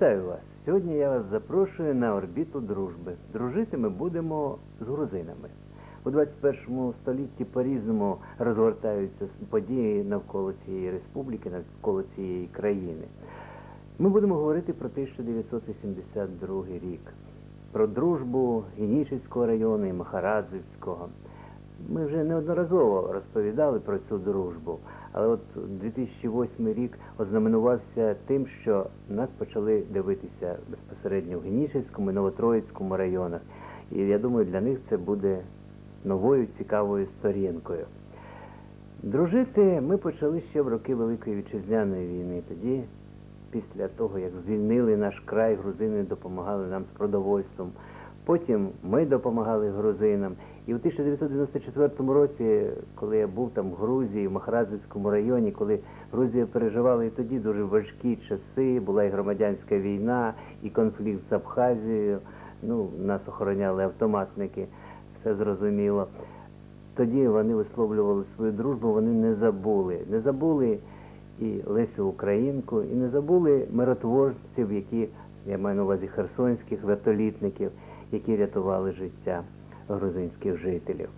Вітаю вас! Сьогодні я вас запрошую на орбіту дружби. Дружити ми будемо з грузинами. У 21 столітті по-різному розгортаються події навколо цієї республіки, навколо цієї країни. Ми будемо говорити про 1982 рік, про дружбу Генічеського району і Махарадзівського. Ми вже неодноразово розповідали про цю дружбу, але от 2008 рік ознаменувався тим, що нас почали дивитися безпосередньо в Генічеському і Новотроїцькому районах. І я думаю, для них це буде новою цікавою сторінкою. Дружити ми почали ще в роки Великої Вітчизняної війни. Тоді, після того, як звільнили наш край, грузини допомагали нам з продовольством. Потім ми допомагали грузинам. І у 1994 році, коли я був там в Грузії, в Махарадзівському районі, коли Грузія переживала і тоді дуже важкі часи, була і громадянська війна, і конфлікт з Абхазією, ну, нас охороняли автоматники, все зрозуміло. Тоді вони висловлювали свою дружбу, вони не забули. Не забули і Лесю Українку, і не забули миротворців, які, я маю на увазі херсонських вертолітників, які рятували життя грузинських жителів.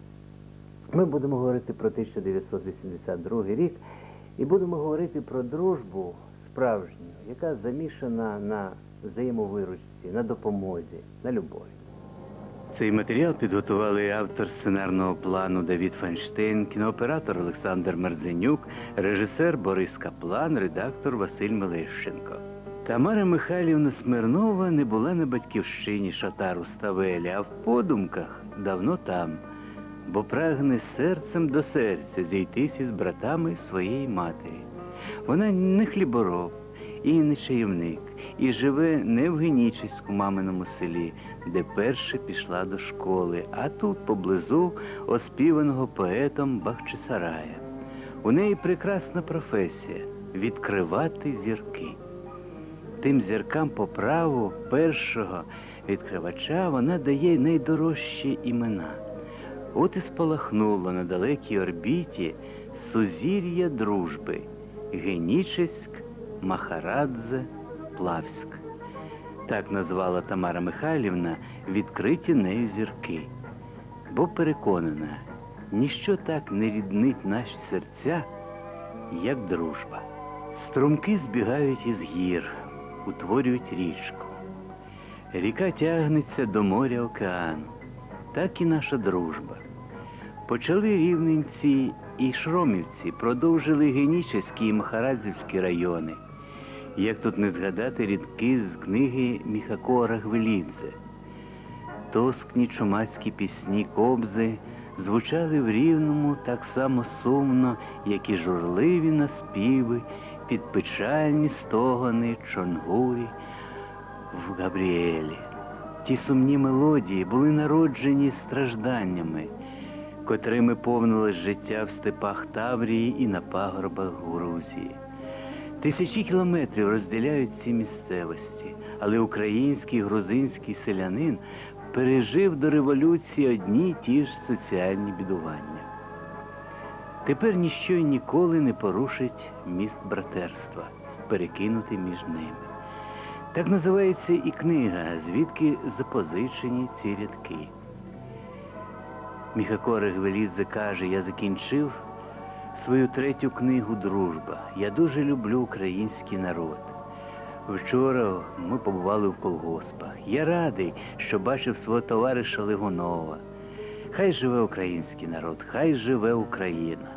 Ми будемо говорити про 1982 рік і будемо говорити про дружбу справжню, яка замішана на взаємовиручці, на допомозі, на любові. Цей матеріал підготували автор сценарного плану Давід Файнштейн, кінооператор Олександр Мерзенюк, режисер Борис Каплан, редактор Василь Мелещенко. Тамара Михайлівна Смирнова не була на батьківщині Шатару Ставелі, а в подумках давно там, бо прагне серцем до серця зійтися з братами своєї матері. Вона не хлібороб і не чаївник, і живе не в Генічеську маминому селі, де перше пішла до школи, а тут поблизу оспіваного поетом Бахчисарая. У неї прекрасна професія відкривати зірки. Тим зіркам по праву першого відкривача вона дає найдорожчі імена. От і спалахнуло на далекій орбіті сузір'я дружби Генічеськ, Махарадзе, Плавськ. Так назвала Тамара Михайлівна відкриті нею зірки, бо переконана, ніщо так не ріднить наші серця, як дружба. Струмки збігають із гір, утворюють річку. Ріка тягнеться до моря океану, так і наша дружба. Почали рівненці і шромівці, продовжили Генічеські і Махарадзівські райони. Як тут не згадати рідки з книги Міхако Рагвелідзе. Тоскні чумацькі пісні кобзи звучали в рівному так само сумно, як і журливі наспіви під печальні стогони чонгурі в Габріелі. Ті сумні мелодії були народжені стражданнями, котрими повнилось життя в степах Таврії і на пагорбах Грузії. Тисячі кілометрів розділяють ці місцевості, але український грузинський селянин пережив до революції одні й ті ж соціальні бідування. Тепер ніщо й ніколи не порушить міст братерства, перекинутий між ними. Так називається і книга, звідки запозичені ці рядки. Міхако Регвелідзе каже, я закінчив свою третю книгу Дружба. Я дуже люблю український народ. Вчора ми побували в колгоспах. Я радий, що бачив свого товариша Лигунова. Хай живе український народ, хай живе Україна.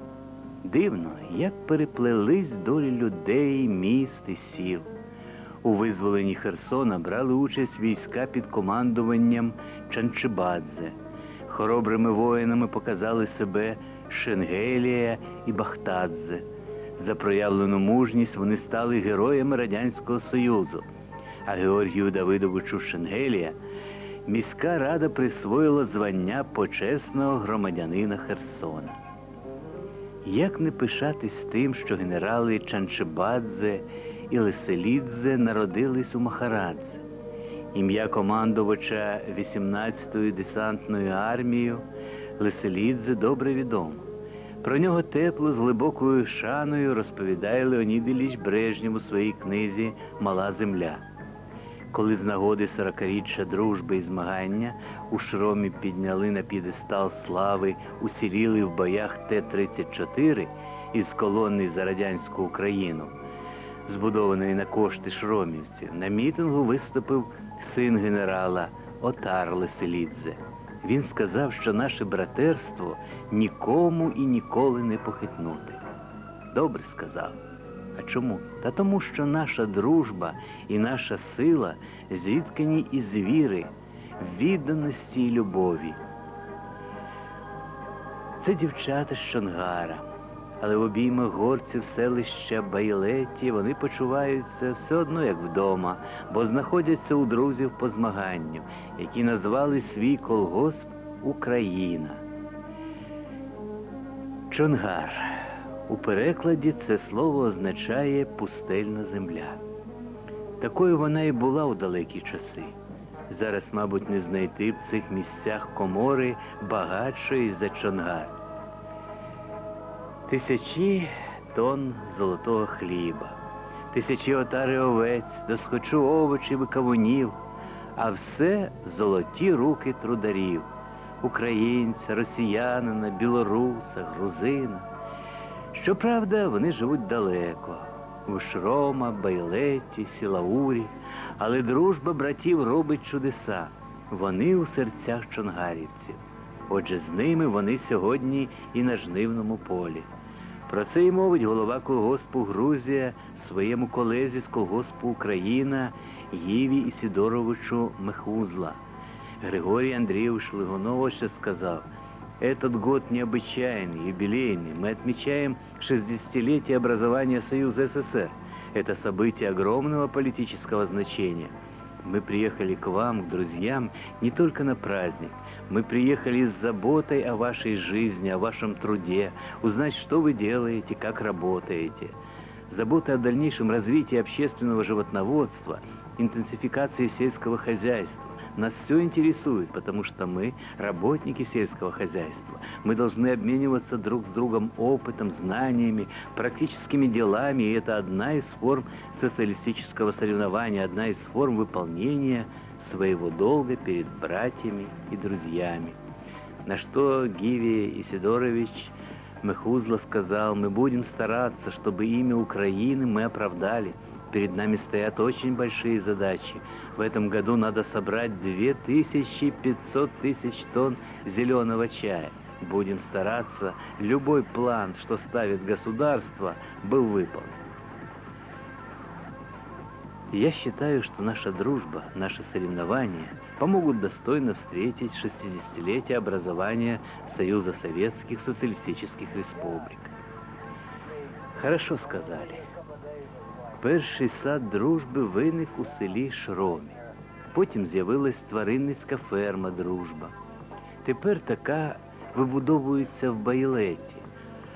Дивно, як переплелись долі людей, міст і сіл. У визволенні Херсона брали участь війська під командуванням Чанчибадзе. Хоробрими воїнами показали себе Шенгелія і Бахтадзе. За проявлену мужність вони стали героями Радянського Союзу. А Георгію Давидовичу Шенгелія міська рада присвоїла звання почесного громадянина Херсона. Як не пишатись тим, що генерали Чанчибадзе і Леселідзе народились у Махарадзе? Ім'я командувача 18-ї десантною армією Леселідзе добре відомо. Про нього тепло з глибокою шаною розповідає Леонід Ілліч Брежнєв у своїй книзі Мала земля. коли з нагоди сорокаріччя дружби і змагання у шромі підняли на підестал слави, усіліли в боях Т-34 із колони за радянську Україну, збудованої на кошти шромівців, на мітингу виступив син генерала Отар Леселідзе. Він сказав, що наше братерство нікому і ніколи не похитнути. Добре сказав. А чому? Та тому, що наша дружба і наша сила зіткані із віри, відданості і любові. Це дівчата з Шонгара, але в обіймах горців селища Байлеті вони почуваються все одно як вдома, бо знаходяться у друзів по змаганню, які назвали свій колгосп Україна. Чонгар. У перекладі це слово означає пустельна земля. Такою вона і була у далекі часи. Зараз, мабуть, не знайти в цих місцях комори багатшої за Чонгар. Тисячі тонн золотого хліба, тисячі отари овець, досхочу овочів і кавунів, а все золоті руки трударів, українця, росіянина, білоруса, грузина. Щоправда, вони живуть далеко, у Шрома, Байлеті, Сілаурі, але дружба братів робить чудеса. Вони у серцях чонгарівців. Отже, з ними вони сьогодні і на жнивному полі. Про це й мовить голова колгоспу Грузія своєму колезі з колгоспу Україна Єві Ісідоровичу Мехузла. Григорій Андрійович Лигунов ще сказав, Этот год необычайный, юбилейный. Мы отмечаем 60-летие образования Союза СССР. Это событие огромного политического значения. Мы приехали к вам, к друзьям, не только на праздник. Мы приехали с заботой о вашей жизни, о вашем труде, узнать, что вы делаете, как работаете. Забота о дальнейшем развитии общественного животноводства, интенсификации сельского хозяйства. Нас все интересует, потому что мы работники сельского хозяйства. Мы должны обмениваться друг с другом опытом, знаниями, практическими делами, и это одна из форм социалистического соревнования, одна из форм выполнения своего долга перед братьями и друзьями. На что Гивия Исидорович Мехузла сказал, мы будем стараться, чтобы имя Украины мы оправдали. Перед нами стоят очень большие задачи. В этом году надо собрать 2500 тысяч тонн зеленого чая. Будем стараться, любой план, что ставит государство, был выполнен. Я считаю, что наша дружба, наши соревнования помогут достойно встретить 60-летие образования Союза Советских Социалистических Республик. Хорошо сказали. Перший сад дружби виник у селі Шромі. Потім з'явилась тваринницька ферма Дружба. Тепер така вибудовується в Байлеті,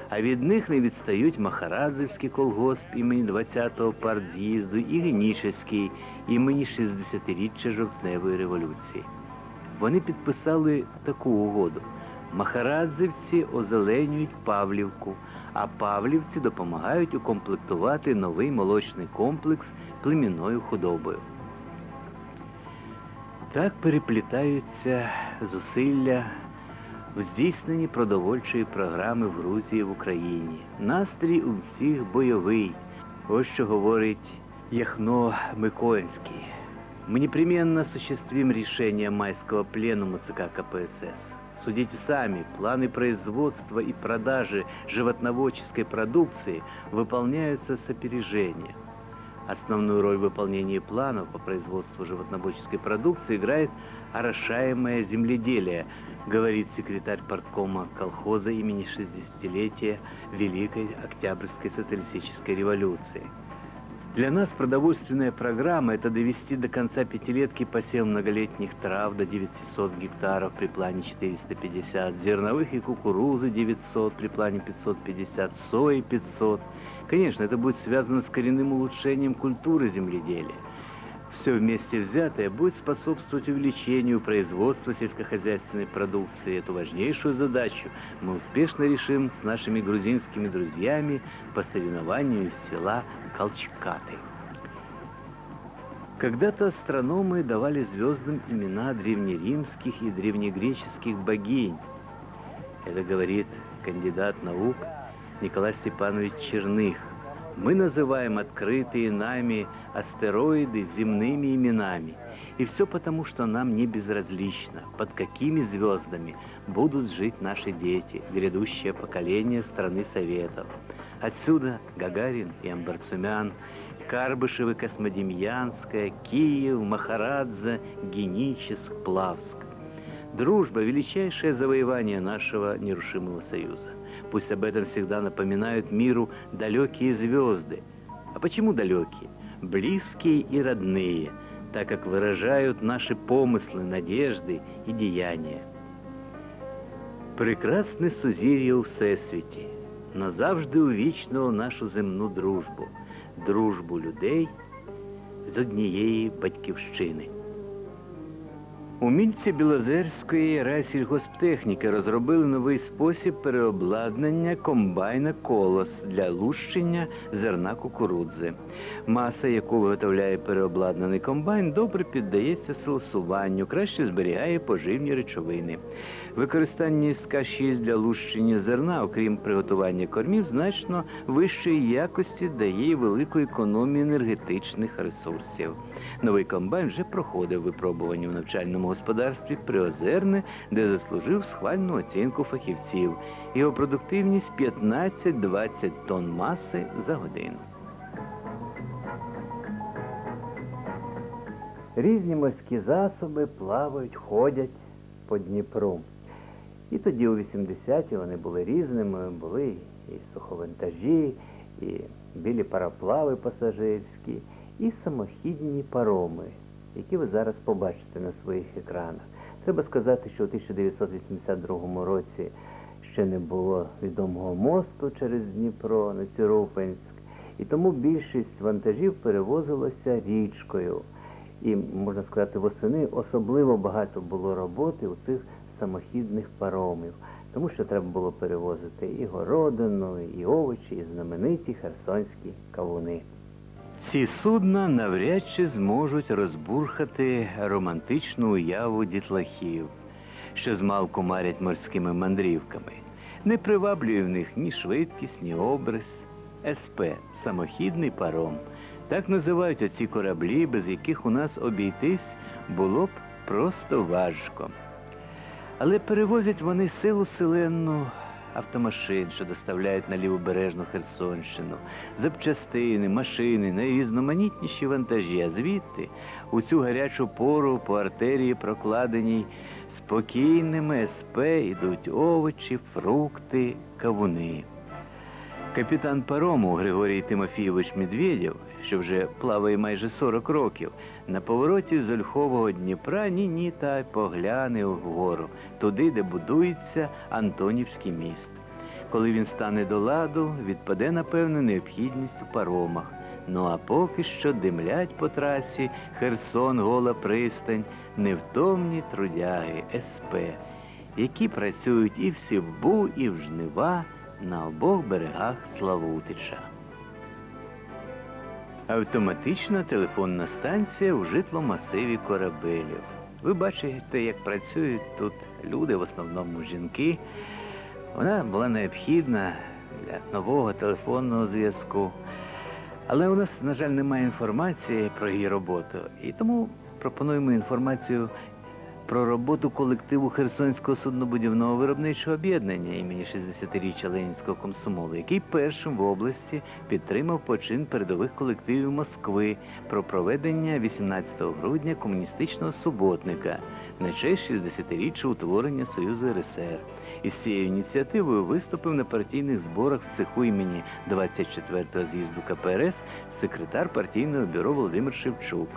А від них не відстають Махарадзевський колгосп імені 20-го партз'їзду і Генішевський імені 60-річчя жовтневої революції. Вони підписали таку угоду. Махарадзевці озеленюють Павлівку, а Павлівці допомагають укомплектувати новий молочний комплекс племінною худобою. Так переплітаються зусилля в здійсненні продовольчої програми в Грузії в Україні. Настрій у всіх бойовий. Ось що говорить Яхно Микоинский. Мы непременно осуществим решение майского пленума ЦК КПСС. Судите сами, планы производства и продажи животноводческой продукции выполняются с опережением. Основную роль в выполнении планов по производству животноводческой продукции играет орошаемое земледелие, говорит секретарь парткома колхоза имени 60-летия Великой Октябрьской социалистической революции. Для нас продовольственная программа – это довести до конца пятилетки посев многолетних трав до 900 гектаров при плане 450, зерновых и кукурузы 900 при плане 550, сои 500. Конечно, это будет связано с коренным улучшением культуры земледелия. Все вместе взятое будет способствовать увеличению производства сельскохозяйственной продукции. Эту важнейшую задачу мы успешно решим с нашими грузинскими друзьями по соревнованию из села Колчкаты. Когда-то астрономы давали звездам имена древнеримских и древнегреческих богинь. Это говорит кандидат наук Николай Степанович Черных. Мы называем открытые нами астероиды земными именами. И все потому, что нам не безразлично, под какими звездами будут жить наши дети, грядущее поколение страны Советов. Отсюда Гагарин и Амбарцумян, Карбышев и Космодемьянская, Киев, Махарадзе, Геническ, Плавск. Дружба – величайшее завоевание нашего нерушимого союза. Пусть об этом всегда напоминают миру далекие звезды. А почему далекие? Близкие и родные, так как выражают наши помыслы, надежды і діяння. Прекрасне сузір'я у Всесвіті назавжди увічнило нашу земну дружбу, дружбу людей з однієї батьківщини. Умільці Білозерської райсільгосптехніки розробили новий спосіб переобладнання комбайна колос для лущення зерна кукурудзи. Маса, яку виготовляє переобладнаний комбайн, добре піддається силосуванню, краще зберігає поживні речовини. Використання СК-6 для лущення зерна, окрім приготування кормів, значно вищої якості дає велику економію енергетичних ресурсів. Новий комбайн вже проходив випробування в навчальному господарстві Приозерне, де заслужив схвальну оцінку фахівців. Його продуктивність 15-20 тонн маси за годину. Різні морські засоби плавають, ходять по Дніпру. І тоді у 80-ті вони були різними, були і суховантажі, і білі пароплави пасажирські, і самохідні пароми, які ви зараз побачите на своїх екранах. Треба сказати, що у 1982 році ще не було відомого мосту через Дніпро на Цюрупинськ, і тому більшість вантажів перевозилося річкою. І можна сказати, восени особливо багато було роботи у цих самохідних паромів, тому що треба було перевозити і городину, і овочі, і знамениті херсонські кавуни. Ці судна навряд чи зможуть розбурхати романтичну уяву дітлахів, що змалку марять морськими мандрівками. Не приваблює в них ні швидкість, ні образ. СП самохідний паром. Так називають оці кораблі, без яких у нас обійтись було б просто важко. Але перевозять вони силу селенну автомашин, що доставляють на лівобережну Херсонщину, запчастини, машини, найрізноманітніші вантажі. А звідти у цю гарячу пору по артерії прокладеній спокійними СП йдуть овочі, фрукти, кавуни. Капітан парому Григорій Тимофійович Медведєв, що вже плаває майже 40 років, на повороті з Ольхового Дніпра ні-ні та й погляне вгору, туди, де будується Антонівський міст. Коли він стане до ладу, відпаде, напевно, необхідність у паромах. Ну а поки що димлять по трасі Херсон, Гола пристань, невтомні трудяги СП, які працюють і в Сівбу, і в Жнива на обох берегах Славутича. Автоматична телефонна станція у житломасиві корабелів. Ви бачите, як працюють тут люди, в основному жінки. Вона була необхідна для нового телефонного зв'язку. Але у нас, на жаль, немає інформації про її роботу. І тому пропонуємо інформацію про роботу колективу Херсонського суднобудівного виробничого об'єднання імені 60-річчя Ленінського комсомолу, який першим в області підтримав почин передових колективів Москви про проведення 18 грудня комуністичного суботника на честь 60-річчя утворення Союзу РСР. Із цією ініціативою виступив на партійних зборах в цеху імені 24-го з'їзду КПРС секретар партійного бюро Володимир Шевчук.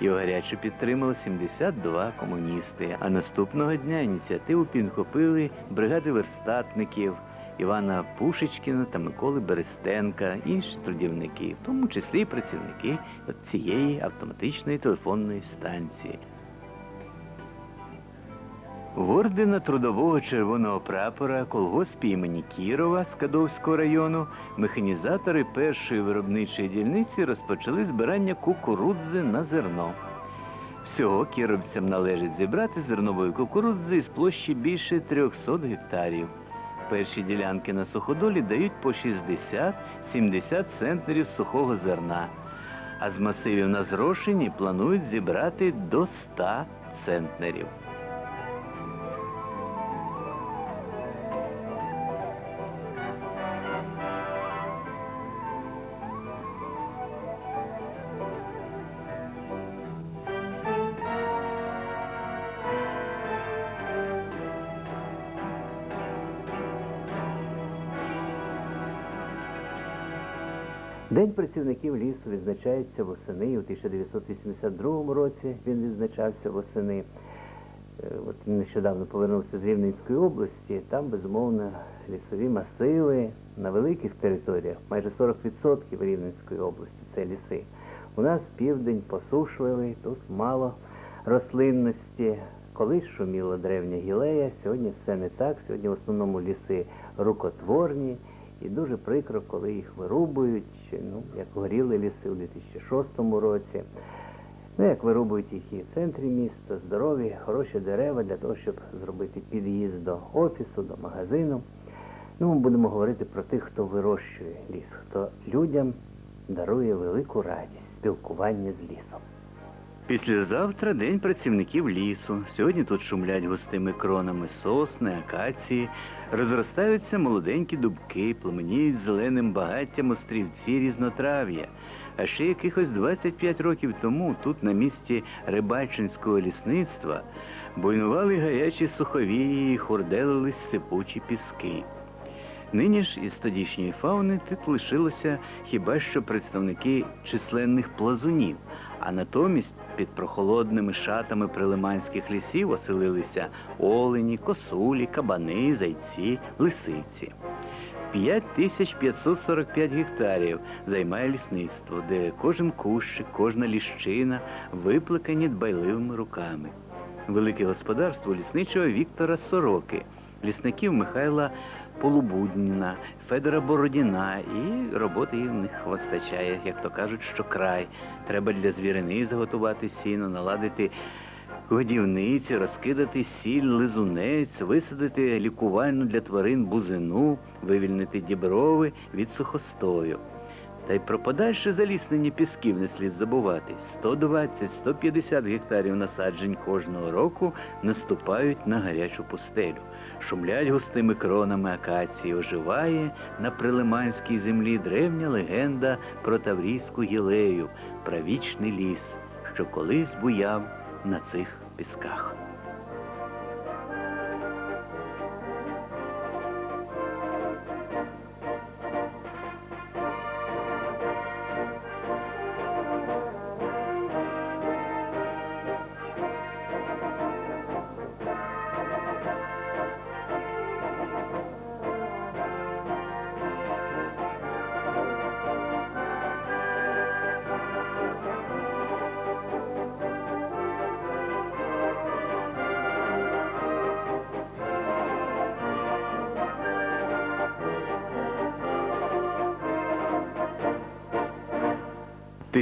Його гаряче підтримали 72 комуністи. А наступного дня ініціативу підхопили бригади верстатників Івана Пушечкіна та Миколи Берестенка, інші трудівники, в тому числі і працівники цієї автоматичної телефонної станції. Ордена трудового червоного прапора колгоспі імені Кірова з Кадовського району механізатори першої виробничої дільниці розпочали збирання кукурудзи на зерно. Всього кіровцям належить зібрати зернової кукурудзи із площі більше 300 гектарів. Перші ділянки на суходолі дають по 60-70 центнерів сухого зерна, а з масивів на зрошені планують зібрати до 100 центнерів. День працівників лісу відзначається восени. У 1982 році він відзначався восени. Е, От нещодавно повернувся з Рівненської області. Там, безумовно, лісові масиви на великих територіях, майже 40% Рівненської області це ліси. У нас південь посушливий, тут мало рослинності. Колись шуміла древня гілея, сьогодні все не так. Сьогодні в основному ліси рукотворні. І дуже прикро, коли їх вирубують, ну, як горіли ліси у 2006 році. Ну, як вирубують їх і в центрі міста, здорові, хороші дерева для того, щоб зробити під'їзд до офісу, до магазину. Ну, ми будемо говорити про тих, хто вирощує ліс, хто людям дарує велику радість спілкування з лісом. Післязавтра день працівників лісу. Сьогодні тут шумлять густими кронами сосни, акації, розростаються молоденькі дубки, пламеніють зеленим багаттям острівці різнотрав'я. А ще якихось 25 років тому тут, на місці Рибальчинського лісництва, буйнували гарячі суховії і хурделились сипучі піски. Нині ж із тодішньої фауни тут лишилося хіба що представники численних плазунів, а натомість під прохолодними шатами прилиманських лісів оселилися олені, косулі, кабани, зайці, лисиці. 5545 гектарів займає лісництво, де кожен кущик, кожна ліщина випликані дбайливими руками. Велике господарство лісничого Віктора Сороки, лісників Михайла Полубудніна, Федора Бородіна, і роботи в них вистачає, як то кажуть, що край. Треба для звірини заготувати сіно, наладити годівниці, розкидати сіль, лизунець, висадити лікувальну для тварин бузину, вивільнити діброви від сухостою. Та й про подальше заліснення пісків не слід забувати. 120-150 гектарів насаджень кожного року наступають на гарячу пустелю. Шумлять густими кронами акації, оживає на прилиманській землі древня легенда про Таврійську гілею, правічний ліс, що колись буяв на цих пісках.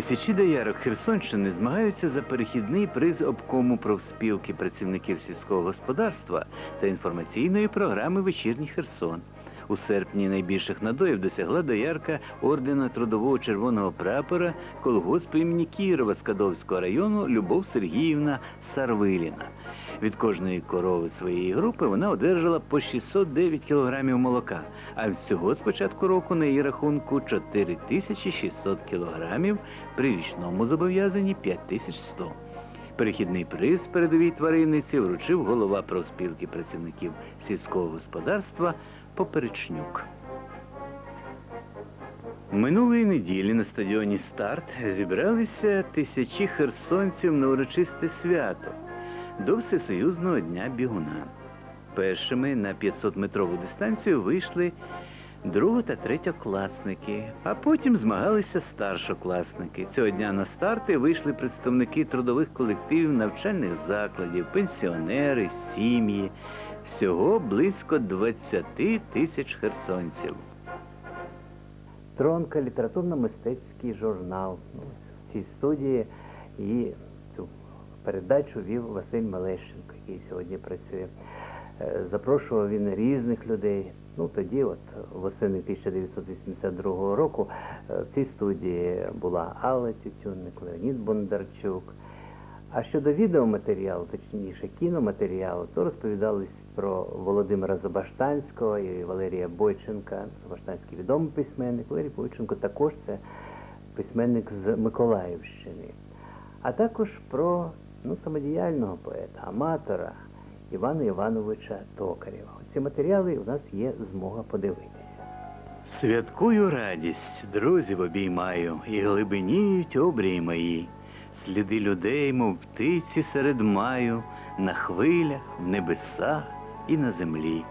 Тисячі доярок Херсонщини змагаються за перехідний приз обкому профспілки працівників сільського господарства та інформаційної програми Вечірній Херсон. У серпні найбільших надоїв досягла доярка ордена трудового червоного прапора колгоспу імені Кірова Скадовського району Любов Сергіївна Сарвиліна. Від кожної корови своєї групи вона одержала по 609 кілограмів молока, а всього з початку року на її рахунку 4600 кілограмів, при річному зобов'язанні 5100. Перехідний приз передовій тваринниці вручив голова профспілки працівників сільського господарства Поперечнюк. Минулої неділі на стадіоні Старт зібралися тисячі херсонців на урочисте свято до Всесоюзного дня бігуна. Першими на 500-метрову дистанцію вийшли друго та третьокласники, а потім змагалися старшокласники. Цього дня на старти вийшли представники трудових колективів, навчальних закладів, пенсіонери, сім'ї. Всього близько 20 тисяч херсонців. Тронка, літературно-мистецький журнал. В цій студії і передачу вів Василь Малещенко, який сьогодні працює. Е, Запрошував він різних людей. Ну тоді, от восени 1982 року, е, в цій студії була Алла Тютюнник, Леонід Бондарчук. А щодо відеоматеріалу, точніше кіноматеріалу, то розповідались про Володимира Забаштанського і Валерія Бойченка. Забаштанський відомий письменник. Валерій Бойченко також це письменник з Миколаївщини. А також про ну, самодіяльного поета, аматора Івана Івановича Токарєва. Ці матеріали у нас є змога подивитися. Святкую радість, друзів обіймаю, і глибиніють обрії мої. Сліди людей, мов птиці серед маю, на хвилях, в небесах і на землі.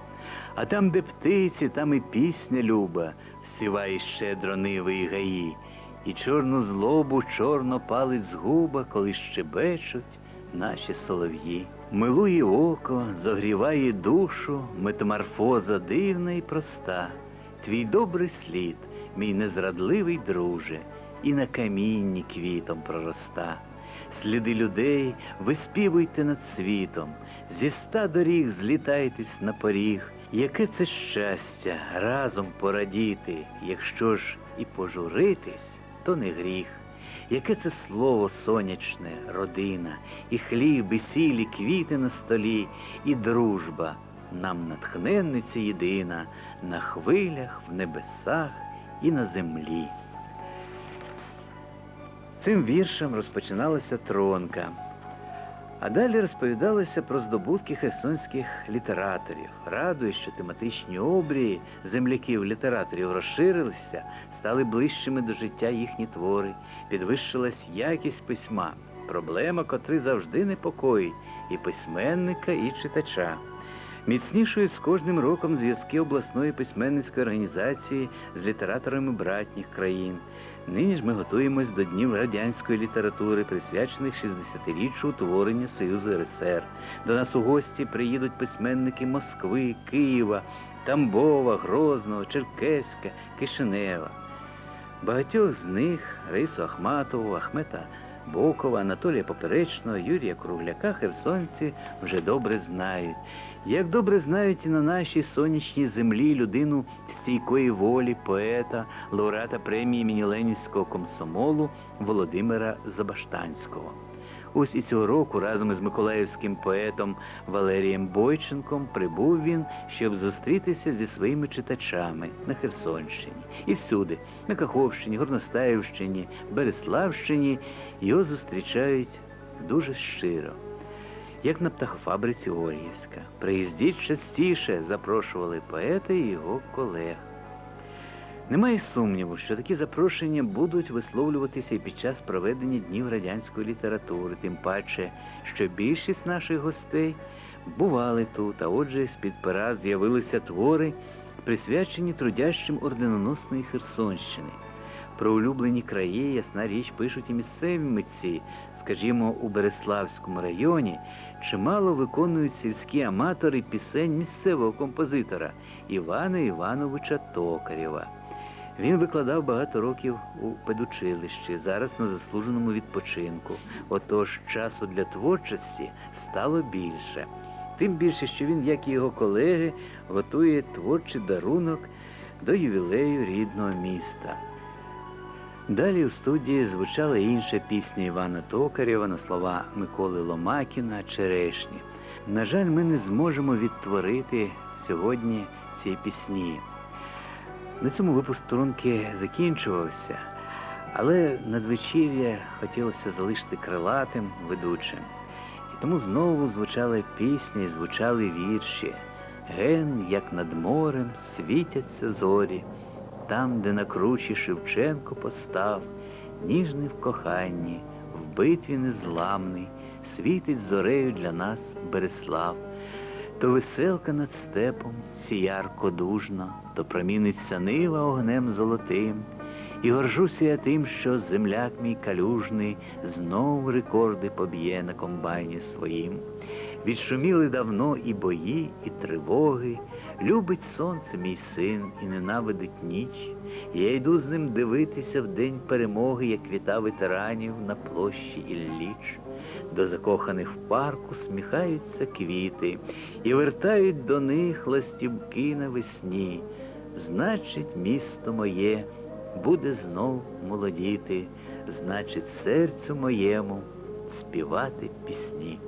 А там, де птиці, там і пісня люба, всіває щедро ниви і гаї, і чорну злобу чорно палить губа, коли щебечуть наші солов'ї. Милує око, зогріває душу, метаморфоза дивна і проста. Твій добрий слід, мій незрадливий друже, і на камінні квітом пророста. Сліди людей виспівуйте над світом, зі ста доріг злітайтесь на поріг. Яке це щастя разом порадіти, якщо ж і пожуритись, то не гріх. Яке це слово сонячне, родина, і хліб, і сілі, квіти на столі, і дружба, нам натхненниця єдина, на хвилях, в небесах і на землі. Цим віршем розпочиналася тронка. А далі розповідалося про здобутки херсонських літераторів. Радує, що тематичні обрії земляків-літераторів розширилися, стали ближчими до життя їхні твори, підвищилась якість письма, проблема, котри завжди непокоїть і письменника, і читача. Міцнішують з кожним роком зв'язки обласної письменницької організації з літераторами братніх країн. Нині ж ми готуємось до Днів радянської літератури, присвячених 60-річчю утворення Союзу РСР. До нас у гості приїдуть письменники Москви, Києва, Тамбова, Грозного, Черкеська, Кишинева. Багатьох з них Раїсу Ахматову, Ахмета Бокова, Анатолія Поперечного, Юрія Кругляка херсонці вже добре знають. Як добре знають і на нашій сонячній землі людину стійкої волі, поета, лауреата премії імені Ленінського комсомолу Володимира Забаштанського. Ось і цього року разом із миколаївським поетом Валерієм Бойченком прибув він, щоб зустрітися зі своїми читачами на Херсонщині. І всюди, на Каховщині, Горностаївщині, Береславщині, його зустрічають дуже щиро. Як на птахофабриці Оргівська. Приїздіть частіше, запрошували поети і його колег. Немає сумніву, що такі запрошення будуть висловлюватися і під час проведення днів радянської літератури, тим паче, що більшість наших гостей бували тут, а отже, з-під пера з'явилися твори, присвячені трудящим орденоносної Херсонщини. Про улюблені краї, ясна річ, пишуть і місцеві митці. Скажімо, у Береславському районі чимало виконують сільські аматори пісень місцевого композитора Івана Івановича Токарєва. Він викладав багато років у педучилищі, зараз на заслуженому відпочинку. Отож часу для творчості стало більше. Тим більше, що він, як і його колеги, готує творчий дарунок до ювілею рідного міста. Далі у студії звучала інша пісня Івана Токарєва на слова Миколи Ломакіна Черешні. На жаль, ми не зможемо відтворити сьогодні ці пісні. На цьому випуск Трунки закінчувався, але надвечір'я хотілося залишити крилатим ведучим. І тому знову звучала пісня і звучали вірші. Ген, як над морем, світяться зорі, там, де на кручі Шевченко постав, ніжний в коханні, в битві незламний, світить зорею для нас Береслав. То веселка над степом сіярко дужно, то проміниться нива огнем золотим. І горжуся я тим, що земляк мій калюжний знов рекорди поб'є на комбайні своїм. Відшуміли давно і бої, і тривоги. Любить сонце мій син і ненавидить ніч. Я йду з ним дивитися в день перемоги, як віта ветеранів на площі Ілліч. До закоханих в парку сміхаються квіти і вертають до них ластівки навесні. Значить, місто моє буде знов молодіти, значить, серцю моєму співати пісні.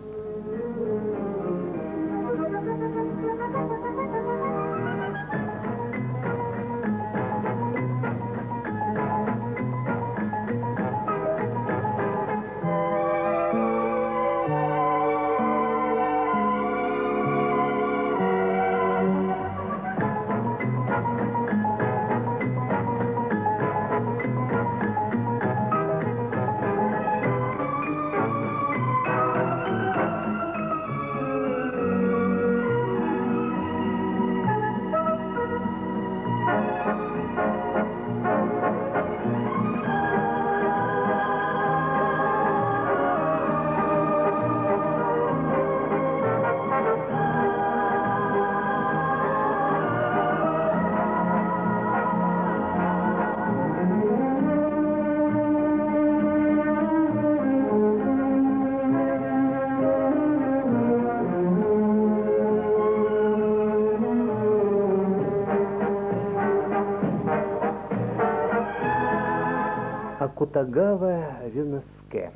Акутагава Рюноске.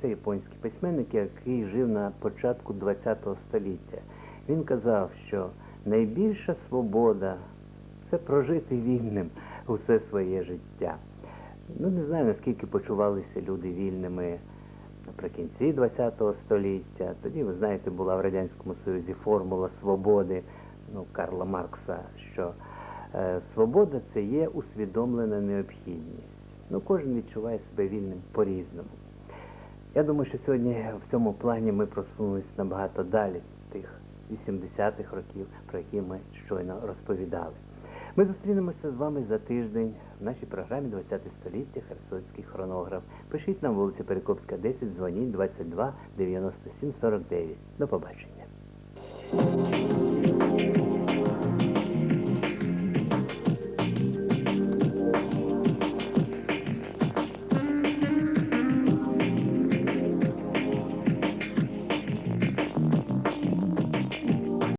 Це японський письменник, який жив на початку ХХ століття. Він казав, що найбільша свобода це прожити вільним усе своє життя. Ну, не знаю, наскільки почувалися люди вільними наприкінці ХХ століття. Тоді, ви знаєте, була в Радянському Союзі формула свободи ну, Карла Маркса, що е, свобода це є усвідомлена необхідність. Ну, кожен відчуває себе вільним по-різному. Я думаю, що сьогодні в цьому плані ми просунулися набагато далі тих 80-х років, про які ми щойно розповідали. Ми зустрінемося з вами за тиждень в нашій програмі 20 століття Херсонський хронограф. Пишіть нам вулиця Перекопська, 10, дзвоніть 22 97 49. До побачення.